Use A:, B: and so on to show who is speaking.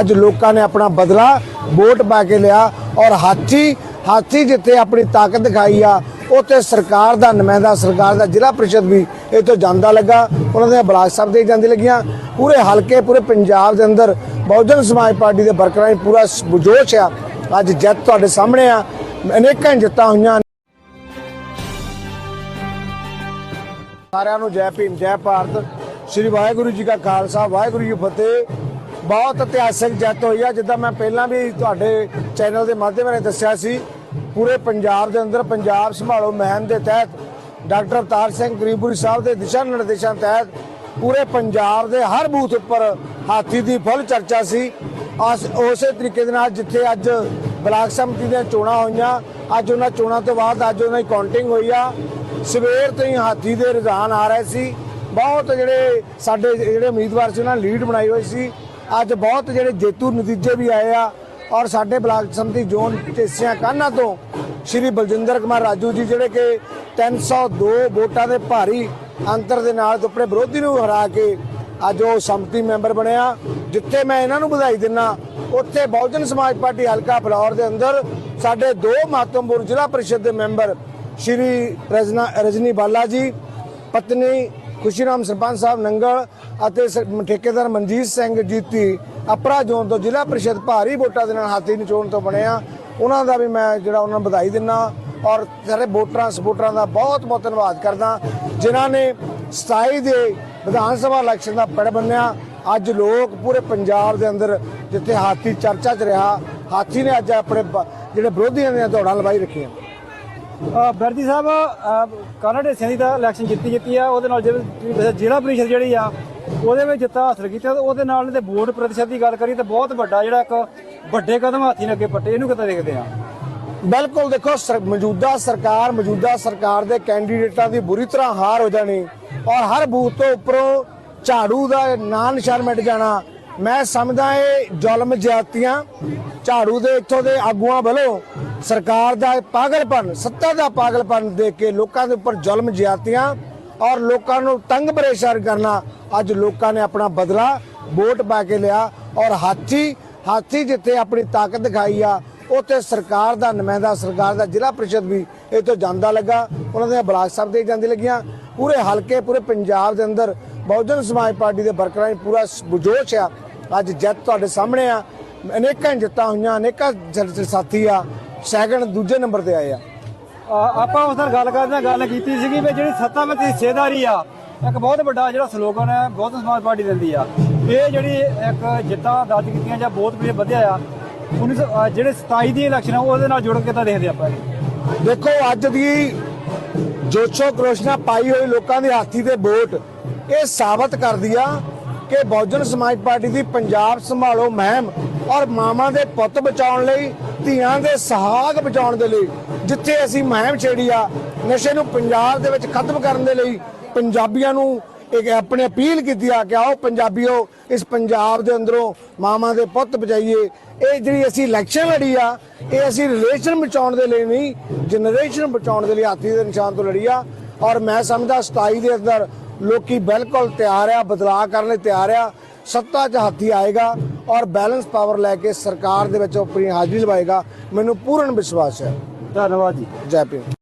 A: ਅੱਜ ਲੋਕਾਂ ਨੇ ਆਪਣਾ ਬਦਲਾ ਵੋਟ ਪਾ ਕੇ ਲਿਆ ਔਰ ਹਾਥੀ ਹਾਥੀ ਜਿੱਥੇ ਆਪਣੀ ਤਾਕਤ ਦਿਖਾਈ ਆ, ਉੱਥੇ ਸਰਕਾਰ ਦਾ, ਨੁਮਾਇੰਦਾ ਸਰਕਾਰ ਦਾ ਜ਼ਿਲ੍ਹਾ ਪ੍ਰੀਸ਼ਦ ਵੀ ਇੱਥੋਂ ਜਾਂਦਾ ਲੱਗਾ। ਉਹਨਾਂ ਦੇ ਬਲਾਕ ਸਾਹਿਬ ਦੇ ਜਾਂਦੀ ਲੱਗੀਆਂ। ਪੂਰੇ ਹਲਕੇ, ਪੂਰੇ ਪੰਜਾਬ ਦੇ ਅੰਦਰ ਬਹੁਜਨ ਸਮਾਜ ਪਾਰਟੀ ਦੇ ਵਰਕਰਾਂ ਦੀ ਪੂਰਾ ਜੋਸ਼ ਆ। ਅੱਜ ਜਿੱਤ ਤੁਹਾਡੇ ਸਾਹਮਣੇ ਆ। ਅਨੇਕਾਂ ਜਿੱਤਾਂ ਹੋਈਆਂ। ਸਾਰਿਆਂ ਨੂੰ ਜੈ ਭੀਮ, ਜੈ ਭਾਰਤ। ਸ੍ਰੀ ਵਾਹਿਗੁਰੂ ਜੀ ਕਾ ਖਾਲਸਾ, ਵਾਹਿਗੁਰੂ ਜੀ ਫਤਿਹ। ਬਹੁਤ ਇਤਿਹਾਸਕ ਜਿੱਤ ਹੋਈ ਆ, ਜਿੱਦਾਂ ਮੈਂ ਪਹਿਲਾਂ ਵੀ ਤੁਹਾਡੇ ਚੈਨਲ ਦੇ ਮਾਧਿਅਮ ਰਾਹੀਂ ਦੱਸਿਆ ਸੀ, ਪੂਰੇ ਪੰਜਾਬ ਦੇ ਅੰਦਰ ਪੰਜਾਬ ਸੰਭਾਲੋ ਮਹਿਮ ਦੇ ਤਹਿਤ ਡਾਕਟਰ ਅਵਤਾਰ ਸਿੰਘ ਗਰੀਬਪੁਰੀ ਸਾਹਿਬ ਦੇ ਦਿਸ਼ਾ ਨਿਰਦੇਸ਼ਾਂ ਤਹਿਤ ਪੂਰੇ ਪੰਜਾਬ ਦੇ ਹਰ ਬੂਥ ਉੱਪਰ ਹਾਥੀ ਦੀ ਫੁੱਲ ਚਰਚਾ ਸੀ। ਅਸ- ਉਸੇ ਤਰੀਕੇ ਦੇ ਨਾਲ ਜਿੱਥੇ ਅੱਜ ਬਲਾਕ ਸੰਮਤੀ ਦੀਆਂ ਚੋਣਾਂ ਹੋਈਆਂ, ਅੱਜ ਉਹਨਾਂ ਚੋਣਾਂ ਤੋਂ ਬਾਅਦ ਅੱਜ ਉਹਨਾਂ ਦੀ ਕਾਊਂਟਿੰਗ ਹੋਈ ਆ। ਸਵੇਰ ਤੋਂ ਹੀ ਹਾਥੀ ਦੇ ਰੁਝਾਨ ਆ ਰਹੇ ਸੀ। ਬਹੁਤ ਜਿਹੜੇ ਸਾਡੇ ਜਿਹੜੇ ਉਮੀਦਵਾਰ ਸੀ, ਉਹਨਾਂ ਨੇ ਲੀਡ ਬਣਾਈ ਹੋਈ ਸੀ। ਅੱਜ ਬਹੁਤ ਜਿਹੜੇ ਜੇਤੂ ਨਤੀਜੇ ਵੀ ਆਏ ਆ ਔਰ ਸਾਡੇ ਬਲਾਕ ਸੰਮਤੀ ਜ਼ੋਨ ਟੇਸੀਆਂ ਕਾਨਾ ਤੋਂ ਸ਼੍ਰੀ ਬਲਜਿੰਦਰ ਕੁਮਾਰ ਰਾਜੂ ਜੀ ਜਿਹੜੇ ਕਿ 302 ਵੋਟਾਂ ਦੇ ਭਾਰੀ ਅੰਤਰ ਦੇ ਨਾਲ ਤੋਂ ਆਪਣੇ ਵਿਰੋਧੀ ਨੂੰ ਹਰਾ ਕੇ ਅੱਜ ਉਹ ਸੰਮਤੀ ਮੈਂਬਰ ਬਣਿਆ ਜਿੱਥੇ ਮੈਂ ਇਹਨਾਂ ਨੂੰ ਵਧਾਈ ਦਿੰਨਾ, ਉੱਥੇ ਬਹੁਜਨ ਸਮਾਜ ਪਾਰਟੀ ਹਲਕਾ ਫਲੌਰ ਦੇ ਅੰਦਰ ਸਾਡੇ ਦੋ ਮਹੱਤਵਪੂਰਨ ਜ਼ਿਲ੍ਹਾ ਪਰਿਸ਼ਦ ਦੇ ਮੈਂਬਰ ਸ਼੍ਰੀ ਰਜਨਾ ਰਜਨੀ ਬਾਲਾ ਜੀ, ਪਤਨੀ ਖੁਸ਼ੀਰਾਮ ਸਰਪੰਚ ਸਾਹਿਬ ਨੰਗਲ ਅਤੇ ਸ- ਠੇਕੇਦਾਰ ਮਨਜੀਤ ਸਿੰਘ ਜੀਤੀ ਅਪਰਾ ਜ਼ੋਨ ਤੋਂ ਜ਼ਿਲ੍ਹਾ ਪ੍ਰੀਸ਼ਦ ਭਾਰੀ ਵੋਟਾਂ ਦੇ ਨਾਲ ਹਾਥੀ ਨਿਚੋਣ ਤੋਂ ਬਣਿਆ। ਉਹਨਾਂ ਦਾ ਵੀ ਮੈਂ ਜਿਹੜਾ ਉਹਨਾਂ ਨੂੰ ਵਧਾਈ ਦਿੰਨਾ ਔਰ ਸਾਰੇ ਵੋਟਰਾਂ ਸਪੋਰਟਰਾਂ ਦਾ ਬਹੁਤ ਬਹੁਤ ਧੰਨਵਾਦ ਕਰਦਾ। ਜਿਨ੍ਹਾਂ ਨੇ 27 ਦੇ ਵਿਧਾਨ ਸਭਾ ਇਲੈਕਸ਼ਨ ਦਾ ਪੜ ਬੰਨਿਆ। ਅੱਜ ਲੋਕ ਪੂਰੇ ਪੰਜਾਬ ਦੇ ਅੰਦਰ ਜਿੱਥੇ ਹਾਥੀ ਚਰਚਾ 'ਚ ਰਿਹਾ, ਹਾਥੀ ਨੇ ਅੱਜ ਆਪਣੇ ਜਿਹੜੇ ਵਿਰੋਧੀਆਂ ਦੀਆਂ ਦੌੜਾਂ ਲਵਾਈ ਰੱਖੀਆਂ।
B: ਬਰਦੀ ਸਾਹਿਬ ਕਾਨੜਾ ਹਿੱਸਿਆਂ ਦੀ ਤਾਂ ਇਲੈਕਸ਼ਨ ਜਿੱਤੀ ਜਿੱਤੀ ਆ, ਉਹਦੇ ਨਾਲ ਜਿਵੇਂ ਜ਼ਿਲ੍ਹਾ ਪ੍ਰੀਸ਼ਦ ਜਿਹੜੀ ਆ, ਉਹਦੇ ਵਿੱਚ ਜਿੱਤਾ ਹਾਸਲ ਕੀਤਾ ਤੇ ਉਹਦੇ ਨਾਲ ਤੇ ਵੋਟ ਪ੍ਰਤੀਸ਼ਤ ਦੀ ਗੱਲ ਕਰੀ ਤਾਂ ਬਹੁਤ ਵੱਡਾ ਜਿਹੜਾ ਇੱਕ ਵੱਡੇ ਕਦਮ ਹਾਥੀ ਨੇ ਅੱਗੇ ਪੱਟੇ, ਇਹਨੂੰ ਕਿੱਦਾਂ ਦੇਖਦੇ ਆ?
A: ਬਿਲਕੁਲ ਦੇਖੋ, ਸਰ- ਮੌਜੂਦਾ ਸਰਕਾਰ ਮੌਜੂਦਾ ਸਰਕਾਰ ਦੇ ਕੈਂਡੀਡੇਟਾਂ ਦੀ ਬੁਰੀ ਤਰ੍ਹਾਂ ਹਾਰ ਹੋ ਜਾਣੀ ਔਰ ਹਰ ਬੂਥ ਤੋਂ ਉੱਪਰੋਂ ਝਾੜੂ ਦਾ ਨਾਂ ਨਿਸ਼ਾਨ ਮਿਟ ਜਾਣਾ। ਮੈਂ ਸਮਝਦਾ ਇਹ ਜ਼ੁਲਮ ਜਿਆਤੀਆਂ ਝਾੜੂ ਦੇ ਇੱਥੋਂ ਦੇ ਆਗੂਆਂ ਵੱਲੋਂ ਸਰਕਾਰ ਦਾ ਪਾਗਲਪਨ, ਸੱਤਾ ਦਾ ਪਾਗਲਪਨ ਦੇਖ ਕੇ ਲੋਕਾਂ ਦੇ ਉੱਪਰ ਜ਼ੁਲਮ ਜ਼ਿਆਦਤੀਆਂ ਔਰ ਲੋਕਾਂ ਨੂੰ ਤੰਗ ਪਰੇਸ਼ਾਨ ਕਰਨਾ, ਅੱਜ ਲੋਕਾਂ ਨੇ ਆਪਣਾ ਬਦਲਾ ਵੋਟ ਪਾ ਕੇ ਲਿਆ ਔਰ ਹਾਥੀ ਹਾਥੀ ਜਿੱਥੇ ਆਪਣੀ ਤਾਕਤ ਦਿਖਾਈ ਆ, ਉੱਥੇ ਸਰਕਾਰ ਦਾ, ਨੁਮਾਇੰਦਾ ਸਰਕਾਰ ਦਾ ਜ਼ਿਲ੍ਹਾ ਪ੍ਰੀਸ਼ਦ ਵੀ ਇੱਥੋਂ ਜਾਂਦਾ ਲੱਗਾ। ਉਹਨਾਂ ਦੇ ਬਲਾਕ ਸਾਹਿਬ ਦੇ ਜਾਂਦੀ ਲੱਗੀਆਂ। ਪੂਰੇ ਹਲਕੇ, ਪੂਰੇ ਪੰਜਾਬ ਦੇ ਅੰਦਰ ਬਹੁਜਨ ਸਮਾਜ ਪਾਰਟੀ ਦੇ ਵਰਕਰਾਂ ਦੀ ਪੂਰਾ ਸ- ਜੋਸ਼ ਆ। ਅੱਜ ਜਿੱਤ ਤੁਹਾਡੇ ਸਾਹਮਣੇ ਆ। ਅਨੇਕਾਂ ਜਿੱਤਾਂ ਹੋਈਆਂ ਅਨੇਕਾਂ ਜਲ- ਸਾਥੀ ਆ। ਸੈਕੰਡ ਦੂਜੇ ਨੰਬਰ ਤੇ ਆਏ ਆ।
B: ਆਪਾਂ ਉਸ ਨਾਲ ਗੱਲ ਕਰਦੇ ਗੱਲ ਕੀਤੀ ਸੀਗੀ ਵੀ ਜਿਹੜੀ ਸੱਤਾ ਵਿੱਚ ਹਿੱਸੇਦਾਰੀ ਆ ਇੱਕ ਬਹੁਤ ਵੱਡਾ ਜਿਹੜਾ ਸਲੋਗਨ ਹੈ ਬਹੁਤ ਸਮਾਜ ਪਾਰਟੀ ਦਿੰਦੀ ਆ। ਇਹ ਜਿਹੜੀ ਇੱਕ ਜਿੱਤਾਂ ਦਰਜ ਕੀਤੀਆਂ ਜਾਂ ਬਹੁਤ ਵੀ ਵਧਿਆ ਆ 19 ਅ, ਜਿਹੜੇ 27 ਦੀ ਇਲੈਕਸ਼ਨ ਆ ਉਹਦੇ ਨਾਲ ਜੁੜ ਕੇ ਕਿੱਦਾਂ ਦੇਖਦੇ ਆਪਾਂ?
A: ਦੇਖੋ ਅੱਜ ਦੀ ਜੋਸ਼ੋ ਕ੍ਰੋਸ਼ਨਾ ਪਾਈ ਹੋਈ ਲੋਕਾਂ ਦੇ ਹਾਥੀ ਦੇ ਵੋਟ ਇਹ ਸਾਬਤ ਕਰਦੀ ਆ ਕਿ ਬਹੁਜਨ ਸਮਾਜ ਪਾਰਟੀ ਦੀ ਪੰਜਾਬ ਸੰਭਾਲੋ ਮਹਿਮ ਔਰ ਮਾਮਾ ਦੇ ਪੁੱਤ ਬਚਾਉਣ ਲਈ, ਧੀਆਂ ਦੇ ਸੁਹਾਗ ਬਚਾਉਣ ਦੇ ਲਈ, ਜਿੱਥੇ ਅਸੀਂ ਮਹਿਮ ਛੇੜੀ ਆ, ਨਸ਼ੇ ਨੂੰ ਪੰਜਾਬ ਦੇ ਵਿੱਚ ਖਤਮ ਕਰਨ ਦੇ ਲਈ ਪੰਜਾਬੀਆਂ ਨੂੰ ਇੱਕ ਆਪਣੇ ਅਪੀਲ ਕੀਤੀ ਆ ਕਿ ਆਓ ਪੰਜਾਬੀਓ, ਇਸ ਪੰਜਾਬ ਦੇ ਅੰਦਰੋਂ ਮਾਮਾ ਦੇ ਪੁੱਤ ਬਚਾਈਏ। ਇਹ ਜਿਹੜੀ ਅਸੀਂ ਇਲੈਕਸ਼ਨ ਲੜੀ ਆ, ਇਹ ਅਸੀਂ ਰਿਲੇਸ਼ਨ ਬਚਾਉਣ ਦੇ ਲਈ ਨਹੀਂ ਜਨਰੇਸ਼ਨ ਬਚਾਉਣ ਦੇ ਲਈ ਹਾਥੀ ਦੇ ਨਿਸ਼ਾਨ ਤੋਂ ਲੜੀ ਆ। ਔਰ ਮੈਂ ਸਮਝਦਾ 27 ਦੇ ਅੰਦਰ ਲੋਕੀ ਬਿਲਕੁਲ ਤਿਆਰ ਆ ਬਦਲਾਅ ਕਰਨ ਲਈ ਤਿਆਰ ਆ। ਸੱਤਾ 'ਚ ਹਾਥੀ ਆਏਗਾ ਔਰ ਬੈਲੈਂਸ ਪਾਵਰ ਲੈ ਕੇ ਸਰਕਾਰ ਦੇ ਵਿੱਚ ਆਪਣੀ ਹਾਜ਼ਰੀ ਲਵਾਏਗਾ। ਮੈਨੂੰ ਪੂਰਨ ਵਿਸ਼ਵਾਸ ਹੈ।
B: ਧੰਨਵਾਦ ਜੀ।
A: ਜੈ ਭੀਮ।